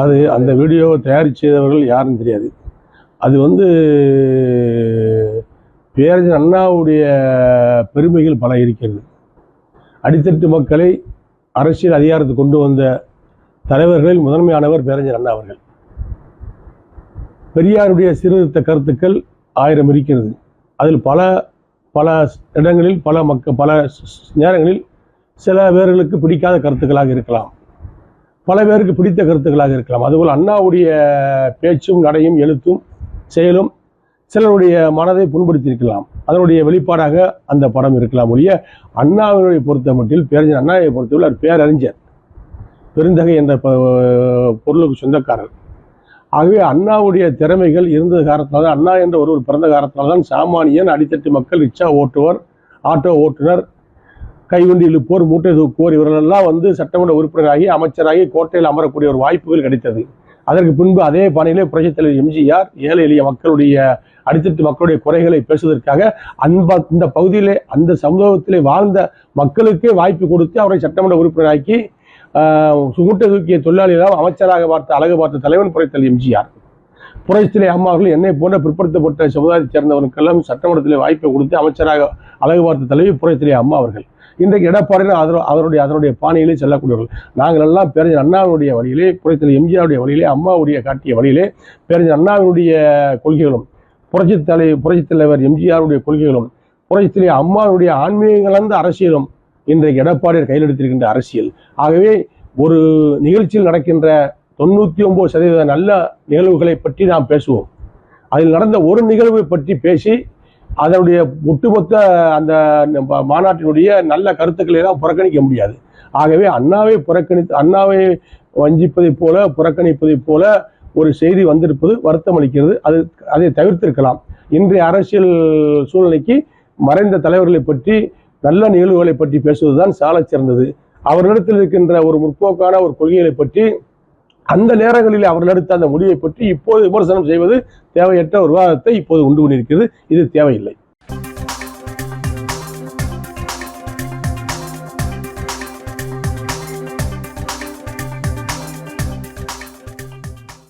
அது அந்த வீடியோ தயாரிச்சவர்கள் யாருன்னு தெரியாது. அது வந்து பேரறிஞர் அண்ணாவுடைய பெருமைகள் பல இருக்கிறது. அடித்தட்டு மக்களை அரசியல் அதிகாரத்துக்கு கொண்டு வந்த தலைவர்களில் முதன்மையானவர் பேரறிஞர் அண்ணா அவர்கள். பெரியாருடைய சீர்திருத்த கருத்துக்கள் ஆயிரம் இருக்கிறது. அதில் பல பல இடங்களில் பல மக்க பல நேரங்களில் சில பேர்களுக்கு பிடிக்காத கருத்துக்களாக இருக்கலாம். பல பேருக்கு பிடித்த கருத்துக்களாக இருக்கலாம். அதுபோல் அண்ணாவுடைய பேச்சும் நடையும் எழுத்தும் செயலும் சிலருடைய மனதை புண்படுத்தியிருக்கலாம். அதனுடைய வெளிப்பாடாக அந்த படம் இருக்கலாம் ஒழிய அண்ணாவினுடைய பொறுத்த மட்டில் பேரறிஞர் அண்ணாவை பொறுத்தவரை அவர் பேரறிஞர். பெருந்தகை என்ற ப- பொருளுக்கு சொந்தக்காரர். ஆகவே அண்ணாவுடைய திறமைகள் இருந்தது காரணத்தினால அண்ணா என்ற ஒருவர் பிறந்த காரணத்தால் தான் சாமானியன் அடித்தட்டு மக்கள் ரிக்ஷா ஓட்டுவர் ஆட்டோ ஓட்டுநர் கைவண்டி இழுப்போர் மூட்டை தூக்குவோர் இவர்களெல்லாம் வந்து சட்டமன்ற உறுப்பினராகி அமைச்சராகி கோட்டையில் அமரக்கூடிய ஒரு வாய்ப்புகள் கிடைத்தது. அதற்கு பின்பு அதே பாணியிலே புரட்சித் தலைவர் எம்ஜிஆர் ஏழை எளிய மக்களுடைய அடித்தட்டு மக்களுடைய குறைகளை பேசுவதற்காக அந்த இந்த பகுதியிலே அந்த சமூகத்திலே வாழ்ந்த மக்களுக்கே வாய்ப்பு கொடுத்து அவரை சட்டமன்ற உறுப்பினராக்கி சுமூட்டை மூட்டை தூக்கிய தொழிலாளிகளாக அமைச்சராக பார்த்த அழகு பார்த்த தலைவன் புரட்சித்தலைவர் எம்ஜிஆர். புரட்சித்திலே அம்மா அவர்கள் என்னை போன்ற பிற்படுத்தப்பட்ட சமுதாயத்தைச் சேர்ந்தவர்களுக்கெல்லாம் சட்டமன்றத்திலே வாய்ப்பை கொடுத்து அமைச்சராக அழகு பார்த்த தலைவி புரட்சித்திலே அம்மா அவர்கள். இன்றைக்கு எடப்பாடியில் அதர் அவருடைய அதனுடைய பாணியிலே செல்லக்கூடியவர்கள். நாங்கள் எல்லாம் பேரஞ்சர் அண்ணாவுடைய வழியிலே புரட்சித்தலைவர் எம்ஜிஆருடைய வழியிலே அம்மாவுடைய காட்டிய வழியிலே பேரஞ்சர் அண்ணாவினுடைய கொள்கைகளும் புரட்சி தலை புரட்சித் தலைவர் எம்ஜிஆருடைய கொள்கைகளும் புரட்சித்திலே அம்மாவுடைய ஆன்மீக கலந்த அரசியலும் இன்றைக்கு எடப்பாடியார் கையில் எடுத்திருக்கின்ற அரசியல். ஆகவே ஒரு நிகழ்ச்சியில் நடக்கின்ற தொண்ணூற்றி ஒம்பது சதவீத நல்ல நிகழ்வுகளை பற்றி நாம் பேசுவோம். அதில் நடந்த ஒரு நிகழ்வை பற்றி பேசி அதனுடைய ஒட்டுமொத்த அந்த மாநாட்டினுடைய நல்ல கருத்துக்களை எல்லாம் புறக்கணிக்க முடியாது. ஆகவே அண்ணாவை புறக்கணித்து அண்ணாவை வஞ்சிப்பதைப் போல புறக்கணிப்பதைப் போல ஒரு செய்தி வந்திருப்பது வருத்தம் அளிக்கிறது. அது அதை தவிர்த்திருக்கலாம். இன்றைய அரசியல் சூழ்நிலைக்கு மறைந்த தலைவர்களை பற்றி நல்ல நிகழ்வுகளை பற்றி பேசுவதுதான் சாலச் சிறந்தது. அவர்களிடத்தில் இருக்கின்ற ஒரு முற்போக்கான ஒரு கொள்கைகளை பற்றி அந்த நேரங்களில் அவர்கள் எடுத்த அந்த முடிவை பற்றி இப்போது விமர்சனம் செய்வது தேவையற்ற ஒரு விவாதத்தை இப்போது உண்டு பண்ணியிருக்கிறது. இது தேவையில்லை.